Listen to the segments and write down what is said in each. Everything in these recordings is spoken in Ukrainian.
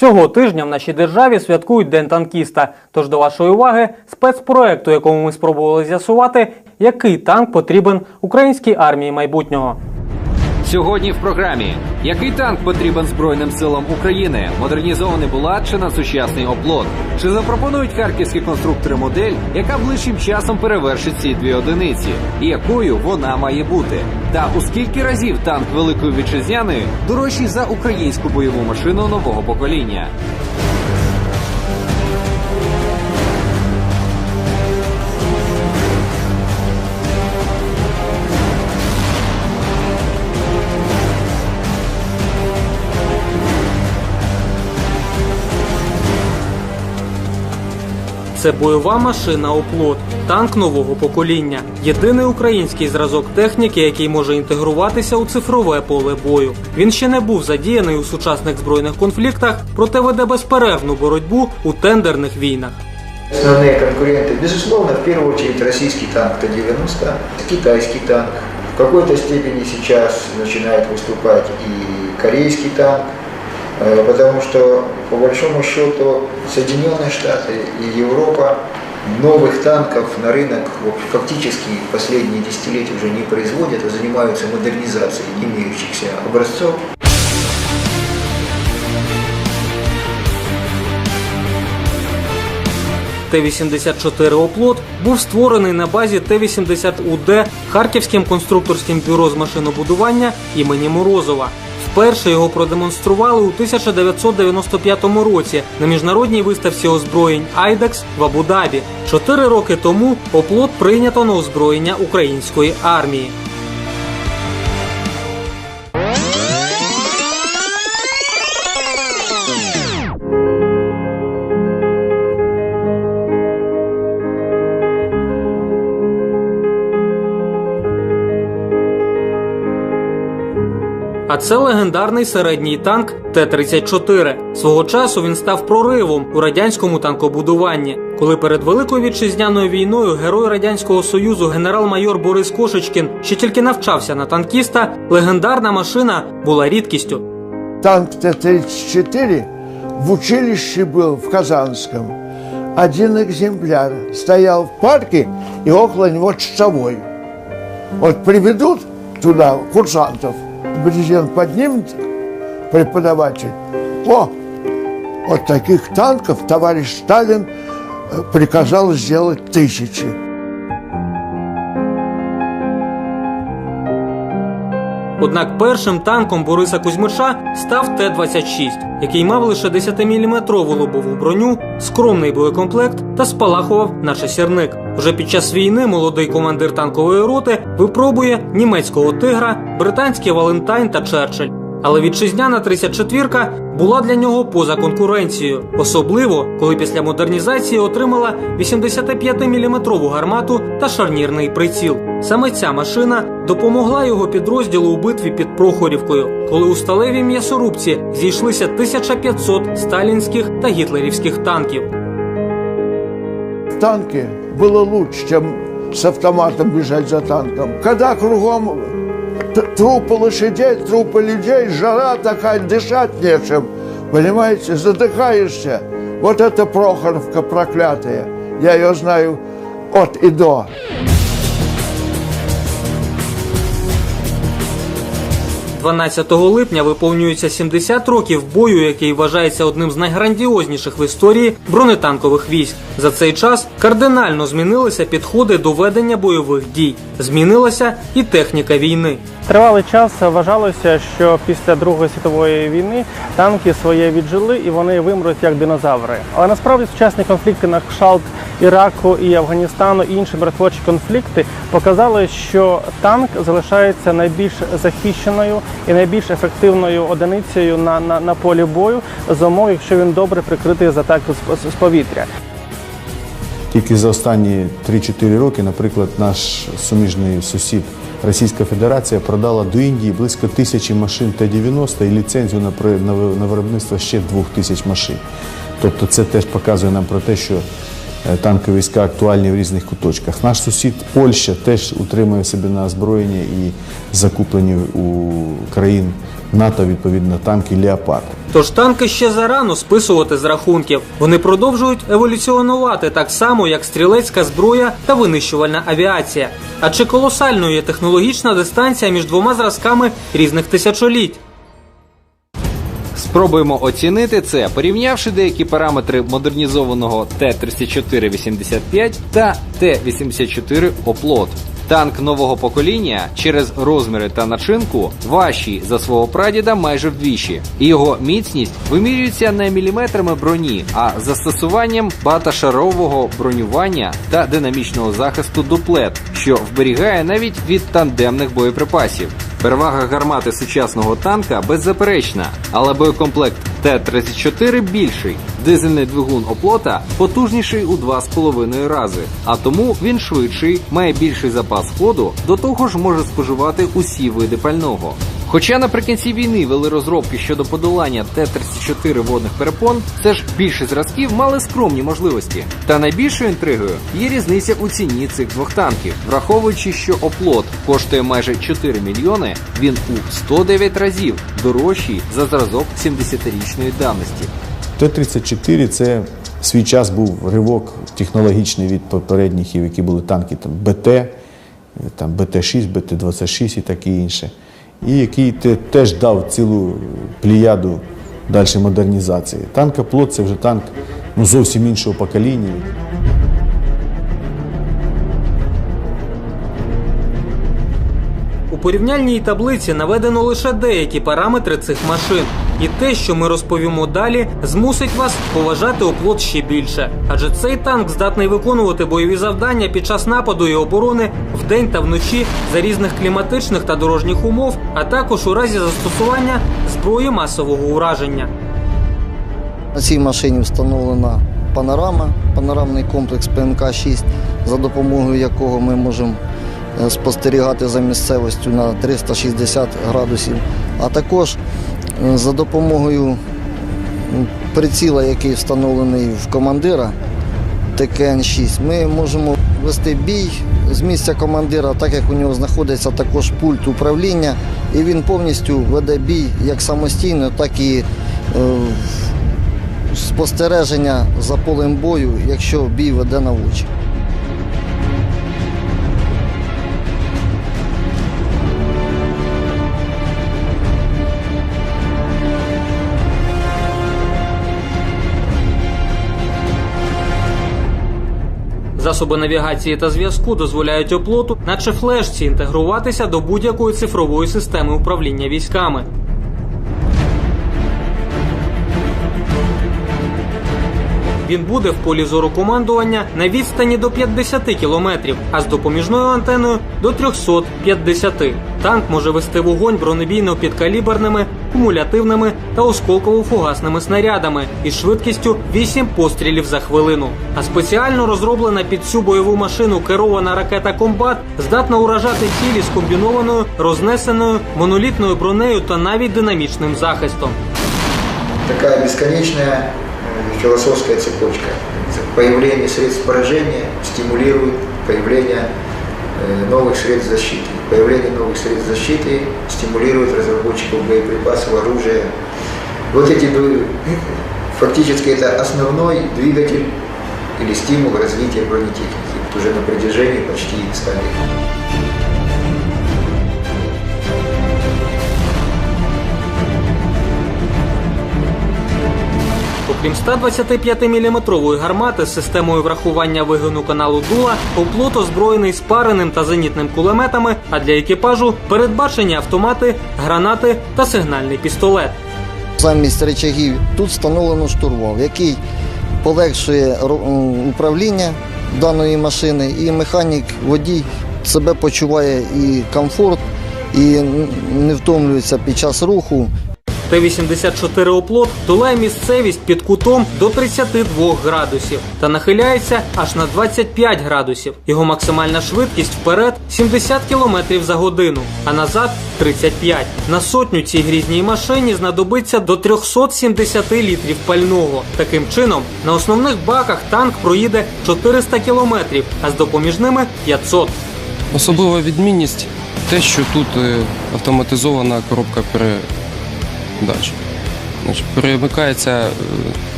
Цього тижня в нашій державі святкують День танкіста. Тож до вашої уваги спецпроект, у якому ми спробували з'ясувати, який танк потрібен українській армії майбутнього. Сьогодні в програмі який танк потрібен Збройним силам України? Модернізований булат чи надсучасний оплот? Чи запропонують харківські конструктори модель, яка ближчим часом перевершить ці дві одиниці? І якою вона має бути? Та у скільки разів танк Великої вітчизняної дорожчий за українську бойову машину нового покоління? Це бойова машина оплот, танк нового покоління. Єдиний український зразок техніки, який може інтегруватися у цифрове поле бою. Він ще не був задіяний у сучасних збройних конфліктах, проте веде безперервну боротьбу у тендерних війнах. Основные конкуренты, безусловно, в первую очередь российский танк Т-90, китайский танк. В какой-то степени сейчас начинает выступать и корейский танк, э, потому что, по большому счету, Соединенные Штаты и Европа новых танков на рынок вот, фактически последние десятилетия уже не производят, а занимаются модернизацией имеющихся образцов. Т-84 «Оплот» був створений на базі Т-80УД Харківським конструкторським бюро з машинобудування імені Морозова. Вперше його продемонстрували у 1995 році на міжнародній виставці озброєнь Айдекс в Абу-Дабі. Чотири роки тому оплот прийнято на озброєння української армії. А це легендарний середній танк Т-34. Свого часу він став проривом у радянському танкобудуванні. Коли перед Великою вітчизняною війною герой радянського союзу генерал-майор Борис Кошечкін ще тільки навчався на танкіста, легендарна машина була рідкістю. Танк Т-34 в училище был в Казанском. Один экземпляр стоял в парке и около него часовой. Вот приведут туда курсантов, брезент поднимет преподаватель. О, вот таких танков товарищ Сталин э, приказал сделать тысячи. Однак першим танком Бориса Кузьмича став Т-26, який мав лише 10-мм лобову броню, скромний боєкомплект та спалахував наче сірник. Вже під час війни молодий командир танкової роти випробує німецького тигра, британський Валентайн та Черчилль. Але вітчизняна 34-ка була для нього поза конкуренцією, особливо коли після модернізації отримала 85-мм гармату та шарнірний приціл. Саме ця машина допомогла його підрозділу у битві під Прохорівкою, коли у сталевій м'ясорубці зійшлися 1500 сталінських та гітлерівських танків. в танке было лучше, чем с автоматом бежать за танком. Когда кругом трупы лошадей, трупы людей, жара такая, дышать нечем, понимаете, задыхаешься. Вот это Прохоровка проклятая. Я ее знаю от и до. 12 липня виповнюється 70 років бою, який вважається одним з найграндіозніших в історії бронетанкових військ. За цей час кардинально змінилися підходи до ведення бойових дій. Змінилася і техніка війни. Тривалий час вважалося, що після Другої світової війни танки своє віджили і вони вимруть як динозаври. Але насправді сучасні конфлікти на кшалт Іраку і Афганістану і інші миротворчі конфлікти показали, що танк залишається найбільш захищеною і найбільш ефективною одиницею на, на, на полі бою за умов, якщо він добре прикритий з атаки з, з повітря. Тільки за останні 3-4 роки, наприклад, наш суміжний сусід Російська Федерація продала до Індії близько тисячі машин Т-90 і ліцензію на на виробництво ще двох тисяч машин. Тобто це теж показує нам про те, що е, танкові війська актуальні в різних куточках. Наш сусід Польща теж утримує себе на озброєнні і закуплені у країн НАТО, відповідно, танки Леопард. Тож танки ще зарано списувати з рахунків. Вони продовжують еволюціонувати так само, як стрілецька зброя та винищувальна авіація. А чи колосальною є технологічна дистанція між двома зразками різних тисячоліть? Спробуємо оцінити це, порівнявши деякі параметри модернізованого Т-3485 та Т-84 Оплот. Танк нового покоління через розміри та начинку важчий за свого прадіда майже вдвічі, і його міцність вимірюється не міліметрами броні, а застосуванням багатошарового бронювання та динамічного захисту дуплет, що вберігає навіть від тандемних боєприпасів. Перевага гармати сучасного танка беззаперечна, але боєкомплект Т-34 більший. Дизельний двигун оплота потужніший у 2,5 рази, а тому він швидший, має більший запас ходу, до того ж може споживати усі види пального. Хоча наприкінці війни вели розробки щодо подолання Т-34 водних перепон, все ж більшість зразків мали скромні можливості. Та найбільшою інтригою є різниця у ціні цих двох танків, враховуючи, що оплот коштує майже 4 мільйони, він у 109 разів дорожчий за зразок 70-річної давності. Т-34 це свій час був ривок технологічний від попередніх, які були танки там, БТ, там, БТ-6, БТ-26 і таке інше. І який те- теж дав цілу пліяду далі модернізації. Танка «Оплот» – це вже танк ну, зовсім іншого покоління. Порівняльній таблиці наведено лише деякі параметри цих машин. І те, що ми розповімо далі, змусить вас поважати оплот ще більше. Адже цей танк здатний виконувати бойові завдання під час нападу і оборони вдень та вночі за різних кліматичних та дорожніх умов, а також у разі застосування зброї масового ураження. На цій машині встановлена панорама, панорамний комплекс ПМК-6, за допомогою якого ми можемо спостерігати за місцевістю на 360 градусів, а також е, за допомогою приціла, який встановлений в командира ТКН-6, ми можемо вести бій з місця командира, так як у нього знаходиться також пульт управління, і він повністю веде бій як самостійно, так і е, спостереження за полем бою, якщо бій веде на очі. Засоби навігації та зв'язку дозволяють оплоту, наче флешці, інтегруватися до будь-якої цифрової системи управління військами. Він буде в полі зору командування на відстані до 50 кілометрів, а з допоміжною антеною до 350. Танк може вести вогонь бронебійно-підкаліберними, кумулятивними та осколково-фугасними снарядами із швидкістю 8 пострілів за хвилину. А спеціально розроблена під цю бойову машину керована ракета Комбат здатна уражати цілі з комбінованою, рознесеною монолітною бронею та навіть динамічним захистом. Такая бесконечная э, философская цепочка. Появление средств поражения стимулирует появление э, новых средств защиты. Появление новых средств защиты стимулирует разработчиков боеприпасов, оружия. Вот эти фактически это основной двигатель или стимул развития бронетехники уже на протяжении почти 100 лет. Окрім 125-мм гармати з системою врахування вигину каналу дула, оплот озброєний спареним та зенітним кулеметами, а для екіпажу передбачені автомати, гранати та сигнальний пістолет. Замість речагів тут встановлено штурвал, який полегшує управління даної машини, і механік водій себе почуває і комфорт, і не втомлюється під час руху. Т-84 оплот долає місцевість під кутом до 32 градусів та нахиляється аж на 25 градусів. Його максимальна швидкість вперед 70 км за годину, а назад 35. На сотню цій грізній машині знадобиться до 370 літрів пального. Таким чином, на основних баках танк проїде 400 км, а з допоміжними 500. Особлива відмінність те, що тут е, автоматизована коробка пере- датчик. Значить, перемикається е,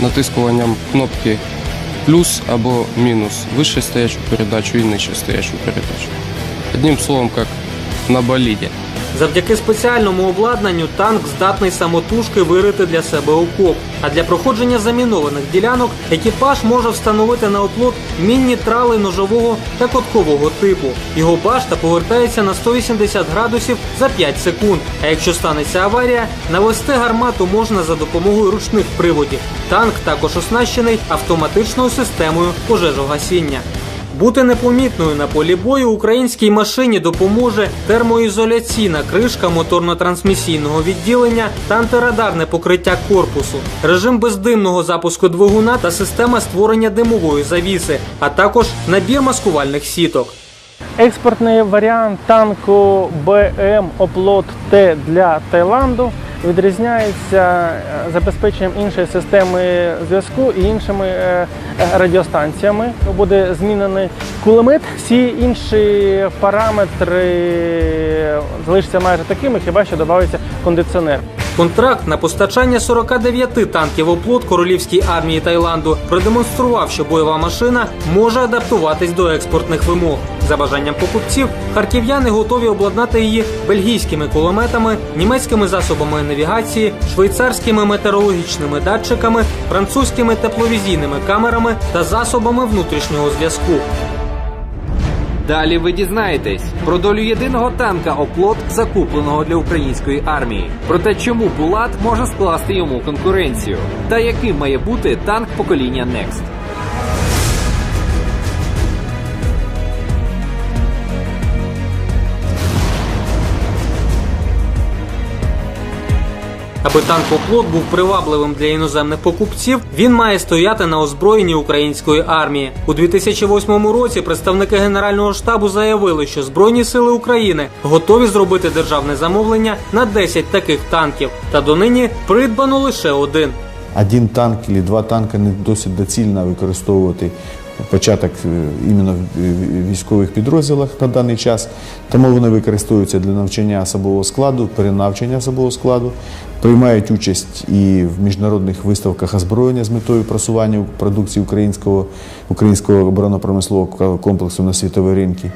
натискуванням кнопки плюс або мінус, вище стоячу передачу і нижче стоячу передачу. Одним словом, як на боліді. Завдяки спеціальному обладнанню танк здатний самотужки вирити для себе окоп. А для проходження замінованих ділянок екіпаж може встановити на оплот мінні трали ножового та коткового типу. Його башта повертається на 180 градусів за 5 секунд. А якщо станеться аварія, навести гармату можна за допомогою ручних приводів. Танк також оснащений автоматичною системою пожежогасіння. Бути непомітною на полі бою українській машині допоможе термоізоляційна кришка моторно-трансмісійного відділення та антирадарне покриття корпусу, режим бездимного запуску двигуна та система створення димової завіси, а також набір маскувальних сіток. Експортний варіант танку БМ Оплот Т для Таїланду відрізняється е, забезпеченням іншої системи зв'язку і іншими е, радіостанціями. Буде змінений кулемет. Всі інші параметри залишаться майже такими, хіба що додається кондиціонер. Контракт на постачання 49 танків оплот королівській армії Таїланду продемонстрував, що бойова машина може адаптуватись до експортних вимог. За бажанням покупців, харків'яни готові обладнати її бельгійськими кулеметами, німецькими засобами навігації, швейцарськими метеорологічними датчиками, французькими тепловізійними камерами та засобами внутрішнього зв'язку. Далі ви дізнаєтесь про долю єдиного танка оплот, закупленого для української армії. Про те, чому Булат може скласти йому конкуренцію, та яким має бути танк покоління Next. Аби танк оплот був привабливим для іноземних покупців, він має стояти на озброєнні української армії. У 2008 році представники Генерального штабу заявили, що Збройні сили України готові зробити державне замовлення на 10 таких танків. Та донині придбано лише один. Один танк або два танки не досить доцільно використовувати початок е, іменно в військових підрозділах на даний час. Тому вони використовуються для навчання особового складу, перенавчання особового складу, приймають участь і в міжнародних виставках озброєння з метою просування продукції українського, українського оборонно-промислового комплексу на світові ринки.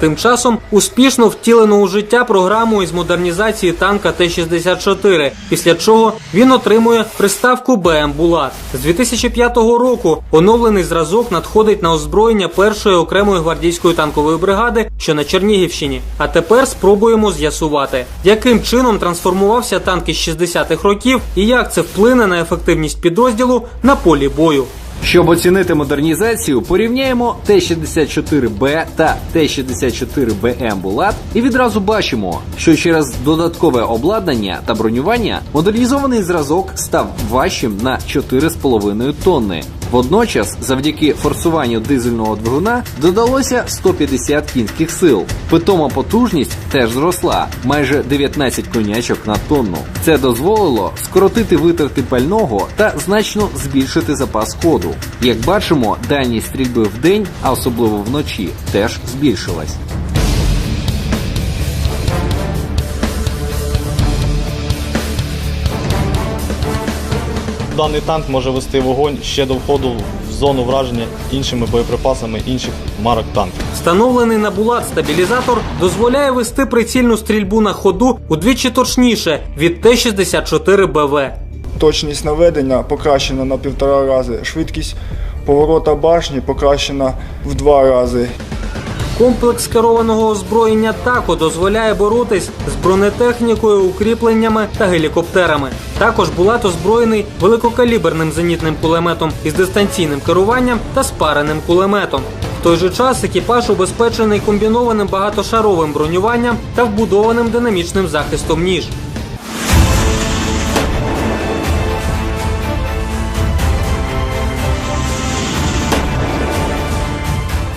Тим часом успішно втілено у життя програму із модернізації танка Т-64, після чого він отримує приставку БМ Булат. З 2005 року оновлений зразок надходить на озброєння першої окремої гвардійської танкової бригади, що на Чернігівщині. А тепер спробуємо з'ясувати, яким чином трансформувався танк із 60-х років і як це вплине на ефективність підрозділу на полі бою. Щоб оцінити модернізацію, порівняємо Т-64Б та Т-64БМ Булат і відразу бачимо, що через додаткове обладнання та бронювання модернізований зразок став важчим на 4,5 тонни. Водночас, завдяки форсуванню дизельного двигуна, додалося 150 кінських сил. Питома потужність теж зросла майже 19 конячок на тонну. Це дозволило скоротити витрати пального та значно збільшити запас ходу. Як бачимо, дальність стрільби в день, а особливо вночі, теж збільшилась. Даний танк може вести вогонь ще до входу в зону враження іншими боєприпасами інших марок танків. Встановлений на булат стабілізатор дозволяє вести прицільну стрільбу на ходу удвічі точніше від Т-64 БВ. Точність наведення покращена на півтора рази. Швидкість поворота башні покращена в два рази. Комплекс керованого озброєння ТАКО дозволяє боротись з бронетехнікою, укріпленнями та гелікоптерами. Також Булат озброєний великокаліберним зенітним кулеметом із дистанційним керуванням та спареним кулеметом. В той же час екіпаж убезпечений комбінованим багатошаровим бронюванням та вбудованим динамічним захистом ніж.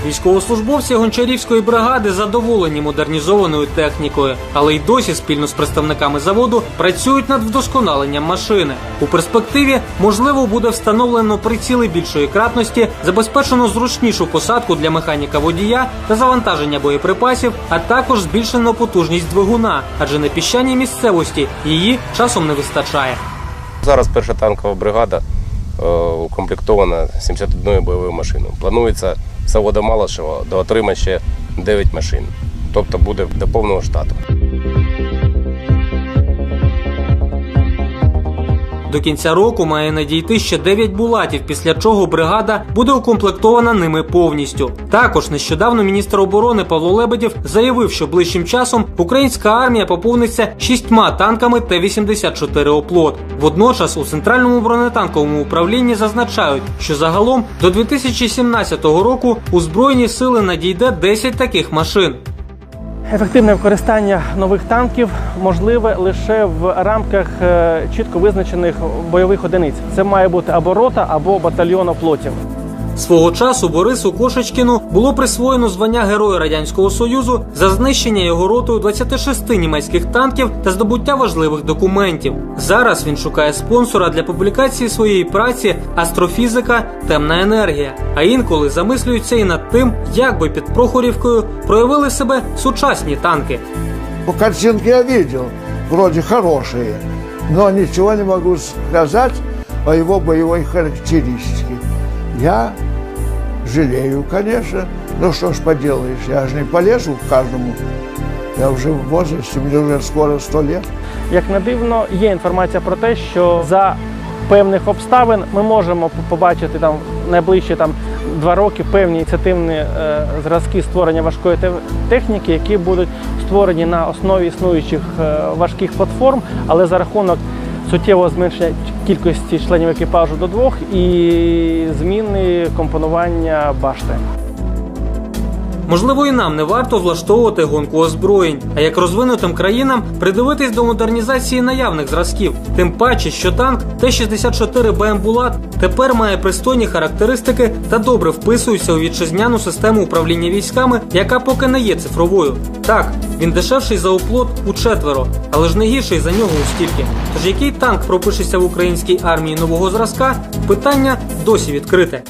Військовослужбовці гончарівської бригади задоволені модернізованою технікою, але й досі спільно з представниками заводу працюють над вдосконаленням машини. У перспективі можливо буде встановлено приціли більшої кратності, забезпечено зручнішу посадку для механіка водія та завантаження боєприпасів, а також збільшено потужність двигуна, адже на піщаній місцевості її часом не вистачає. Зараз перша танкова бригада укомплектована 71 бойовою машиною. Планується завода Малашева доотримати ще 9 машин, тобто буде до повного штату. До кінця року має надійти ще 9 булатів, після чого бригада буде укомплектована ними повністю. Також нещодавно міністр оборони Павло Лебедєв заявив, що ближчим часом українська армія поповниться шістьма танками Т-84 оплот. Водночас у центральному бронетанковому управлінні зазначають, що загалом до 2017 року у збройні сили надійде 10 таких машин. Ефективне використання нових танків можливе лише в рамках е, чітко визначених бойових одиниць. Це має бути або рота, або батальйон оплотів. Свого часу Борису Кошечкіну було присвоєно звання Героя Радянського Союзу за знищення його ротою 26 німецьких танків та здобуття важливих документів. Зараз він шукає спонсора для публікації своєї праці Астрофізика Темна енергія. А інколи замислюється і над тим, як би під Прохорівкою проявили себе сучасні танки. По картинке я видел, вроде хорошие, но ничего не могу сказать о его боевой характеристике. Я жалею, конечно, но что ж поделаешь, я же не полезу к каждому. Я уже в возрасте, мне уже скоро сто лет. Як не дивно, є інформація про те, що за певних обставин ми можемо побачити там найближчі там два роки певні ініціативні е, зразки створення важкої техніки, які будуть створені на основі існуючих е, важких платформ, але за рахунок суттєвого зменшення кількості членів екіпажу до двох і зміни компонування башти. Можливо, і нам не варто влаштовувати гонку озброєнь, а як розвинутим країнам придивитись до модернізації наявних зразків. Тим паче, що танк Т-64 БМ Булат тепер має пристойні характеристики та добре вписується у вітчизняну систему управління військами, яка поки не є цифровою. Так, він дешевший за оплот у четверо, але ж не гірший за нього у стільки. Тож який танк пропишеться в українській армії нового зразка? Питання досі відкрите.